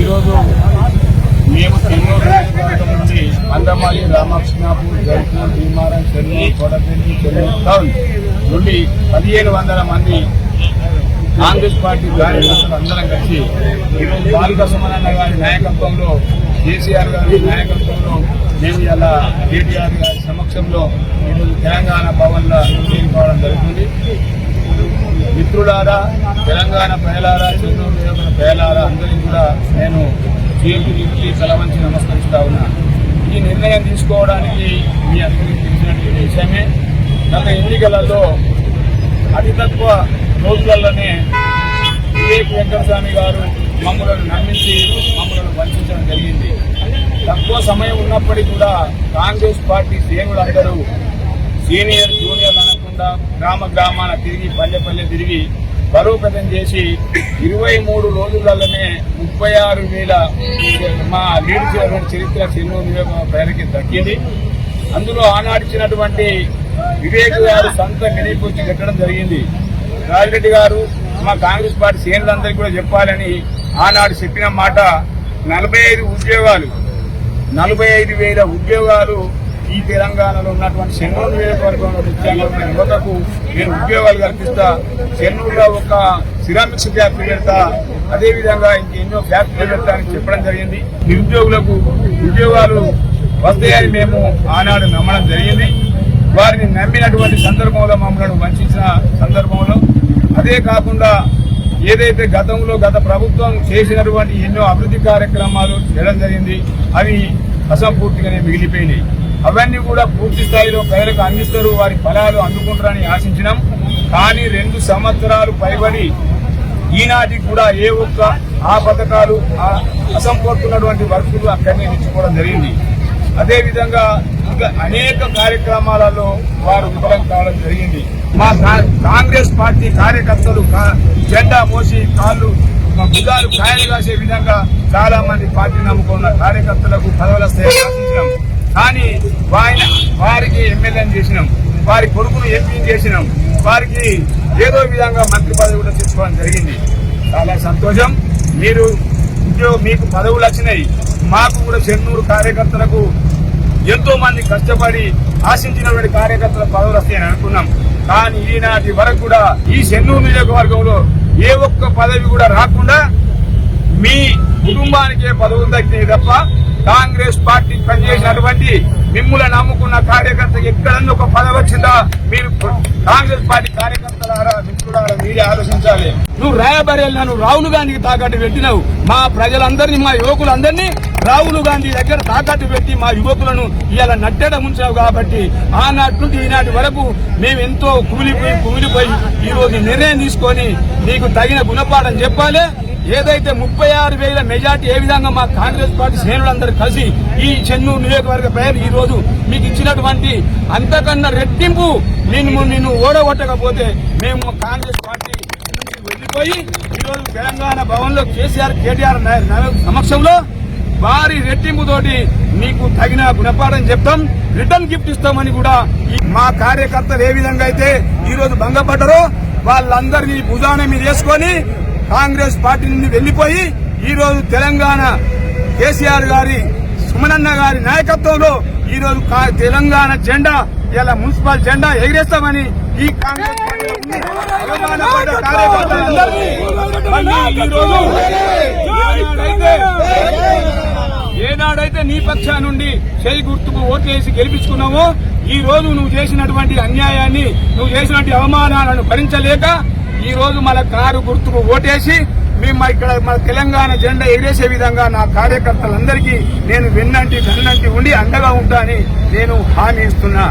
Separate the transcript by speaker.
Speaker 1: ఈరోజు మేము చెన్నూరు నియోజకవర్గం నుండి అందమాలి రామకృష్ణాపూర్ జైపూర్ భీమారం చెన్నూరు కొడపల్లి చెన్నూరు టౌన్ నుండి పదిహేను వందల మంది కాంగ్రెస్ పార్టీ కార్యకర్తలు అందరం కలిసి ఈరోజు బాలిక సుమనన్న గారి నాయకత్వంలో కేసీఆర్ గారి నాయకత్వంలో మేము ఇలా కేటీఆర్ గారి సమక్షంలో ఈరోజు తెలంగాణ భవన్లో చేరుకోవడం జరుగుతుంది. మిత్రులారా తెలంగాణ ప్రజలారా చెన్నూరు నియోజక ప్రజలారా అందరికీ కూడా నేను చేతులు ఇచ్చి తలవంచి నమస్కరిస్తా ఉన్నా. ఈ నిర్ణయం తీసుకోవడానికి మీ అందరికీ తెలిసినటువంటి విషయమే. గత ఎన్నికలలో అతి తక్కువ రోజులలోనే వివేక్ వెంకటస్వామి గారు మమ్మలను నమ్మించి మమ్మలను వంచడం జరిగింది. తక్కువ సమయం ఉన్నప్పటికీ కూడా కాంగ్రెస్ పార్టీ శ్రేణులందరూ సీనియర్ కాకుండా గ్రామ గ్రామాన తిరిగి పల్లె పల్లె తిరిగి బలోపేతం చేసి ఇరవై మూడు రోజులలోనే ముప్పై ఆరు వేల మా లీడ్ చరిత్ర చెన్నూరు పేరకి దక్కింది. అందులో ఆనాడిచ్చినటువంటి వివేక్ గారు సొంత మినీపూర్తి కట్టడం జరిగింది. రాజిరెడ్డి గారు మా కాంగ్రెస్ పార్టీ సీనియర్లందరికీ కూడా చెప్పాలని ఆనాడు చెప్పిన మాట నలభై ఐదు ఉద్యోగాలు నలభై ఐదు వేల ఉద్యోగాలు ఈ తెలంగాణలో ఉన్నటువంటి చెన్నూరు నియోజకవర్గంలో ముఖ్యంగా ఉన్న యువతకు నేను ఉద్యోగాలు కల్పిస్తా. చెన్నూరులో ఒక సిరామిక్స్ ఫ్యాక్టరీ పెడతా. అదేవిధంగా ఇంకెన్నో ఫ్యాక్టరీలు పెడతా అని చెప్పడం జరిగింది. నిరుద్యోగులకు ఉద్యోగాలు వస్తాయని మేము ఆనాడు నమ్మడం జరిగింది. వారిని నమ్మినటువంటి సందర్భంలో మమ్మల్ని వంచిన సందర్భంలో. అదే కాకుండా ఏదైతే గతంలో గత ప్రభుత్వం చేసినటువంటి ఎన్నో అభివృద్ధి కార్యక్రమాలు చేయడం జరిగింది అవి అసంపూర్తిగానే మిగిలిపోయినాయి. అవన్నీ కూడా పూర్తి స్థాయిలో ప్రజలకు అందిస్తారు వారి ఫలాలు అందుకుంటారని ఆశించినాం. కానీ రెండు సంవత్సరాలు పైబడి ఈనాటికి కూడా ఏ ఒక్క ఆ పథకాలు ఆ అసంపూర్తున్నటువంటి వర్కులు అక్కడనే నిలిచిపోవడం జరిగింది. అదేవిధంగా ఇంకా అనేక కార్యక్రమాలలో వారు విఫలం కావడం జరిగింది. మా కా- కాంగ్రెస్ పార్టీ కార్యకర్తలు జెండా మోసి కాళ్ళు మా భుజాలు కాయలు కాసే విధంగా చాలా మంది పార్టీ నమ్ముకున్న కార్యకర్తలకు పదవుల ఆశించినాం. కానీ ఆయన వారికి ఎమ్మెల్యేని చేసినాం. వారి కొడుకును ఎంపీని చేసినాం. వారికి ఏదో విధంగా మంత్రి పదవి కూడా తీసుకోవడం జరిగింది. చాలా సంతోషం. మీరు ఉద్యోగం మీకు పదవులు వచ్చినాయి. మాకు కూడా చెన్నూరు కార్యకర్తలకు ఎంతో మంది కష్టపడి ఆశించినటువంటి కార్యకర్తల పదవులు వస్తాయని అనుకున్నాం. కానీ ఈనాటి వరకు కూడా ఈ చెన్నూరు నియోజకవర్గంలో ఏ ఒక్క పదవి కూడా రాకుండా మీ కుటుంబానికే పదవులు దక్కినాయి తప్ప కాంగ్రెస్ పార్టీ పనిచేసినటువంటి మిమ్మల్ని నమ్ముకున్న కార్యకర్త ఎక్కడన్నా ఒక పదవి వచ్చిందా? మీరు కాంగ్రెస్ పార్టీ కార్యకర్తలారా మిత్రులారా మీరే ఆలోచించాలి. నువ్వు రాయబరేళ్ళు నువ్వు రాహుల్ గాంధీకి తాకట్టు పెట్టినావు. మా ప్రజలందరినీ మా యువకులందరినీ రాహుల్ గాంధీ దగ్గర తాకట్టు పెట్టి మా యువకులను ఇలా నట్టేట ఉంచావు కాబట్టి ఆనాటి నుండి ఈనాటి వరకు మేము ఎంతో కుమిలిపోయి కుమిలిపోయి ఈ రోజు నిర్ణయం తీసుకొని నీకు తగిన గుణపాఠం చెప్పాలి. ఏదైతే ముప్పై ఆరు వేల మెజార్టీ ఏ విధంగా మా కాంగ్రెస్ పార్టీ శ్రేణులందరూ కలిసి ఈ చెన్నూరు నియోజకవర్గ ప్రజలు ఈ రోజు మీకు ఇచ్చినటువంటి అంతకన్నా రెట్టింపు నిన్ను నిన్ను ఓడగొట్టకపోతే మేము కాంగ్రెస్ పార్టీ నుంచి వెళ్ళిపోయి ఈరోజు తెలంగాణ భవన్లో కేసీఆర్ కేటీఆర్ సమక్షంలో భారీ రెట్టింపుతోటి నీకు తగిన గుణపాఠం చెప్తాం. రిటర్న్ గిఫ్ట్ ఇస్తామని కూడా ఈ మా కార్యకర్తలు ఏ విధంగా అయితే ఈరోజు భంగపడ్డారో వాళ్ళందరినీ భుజాన మీద వేసుకొని కాంగ్రెస్ పార్టీ నుండి వెళ్ళిపోయి ఈ రోజు తెలంగాణ కేసీఆర్ గారి సుమనన్న గారి నాయకత్వంలో ఈ రోజు కా- తెలంగాణ జెండా ఇలా మున్సిపల్ జెండా ఎగిరేస్తామని ఈ కాంగ్రెస్ రోజు ఏనాడైతే ఏనాడైతే నీ పక్షా నుండి చేయి గుర్తుకు ఓట్లేసి గెలిపించుకున్నావో ఈ రోజు నువ్వు చేసినటువంటి అన్యాయాన్ని నువ్వు చేసినటువంటి అవమానాలను భరించలేక ఈ రోజు మన కారు గుర్తుకు ఓటేసి మేము ఇక్కడ మన తెలంగాణ జెండా ఎగిరేసే విధంగా నా కార్యకర్తలందరికీ నేను విన్నంటి వెన్నంటి ఉండి అండగా ఉంటానని నేను హామీ ఇస్తున్నా.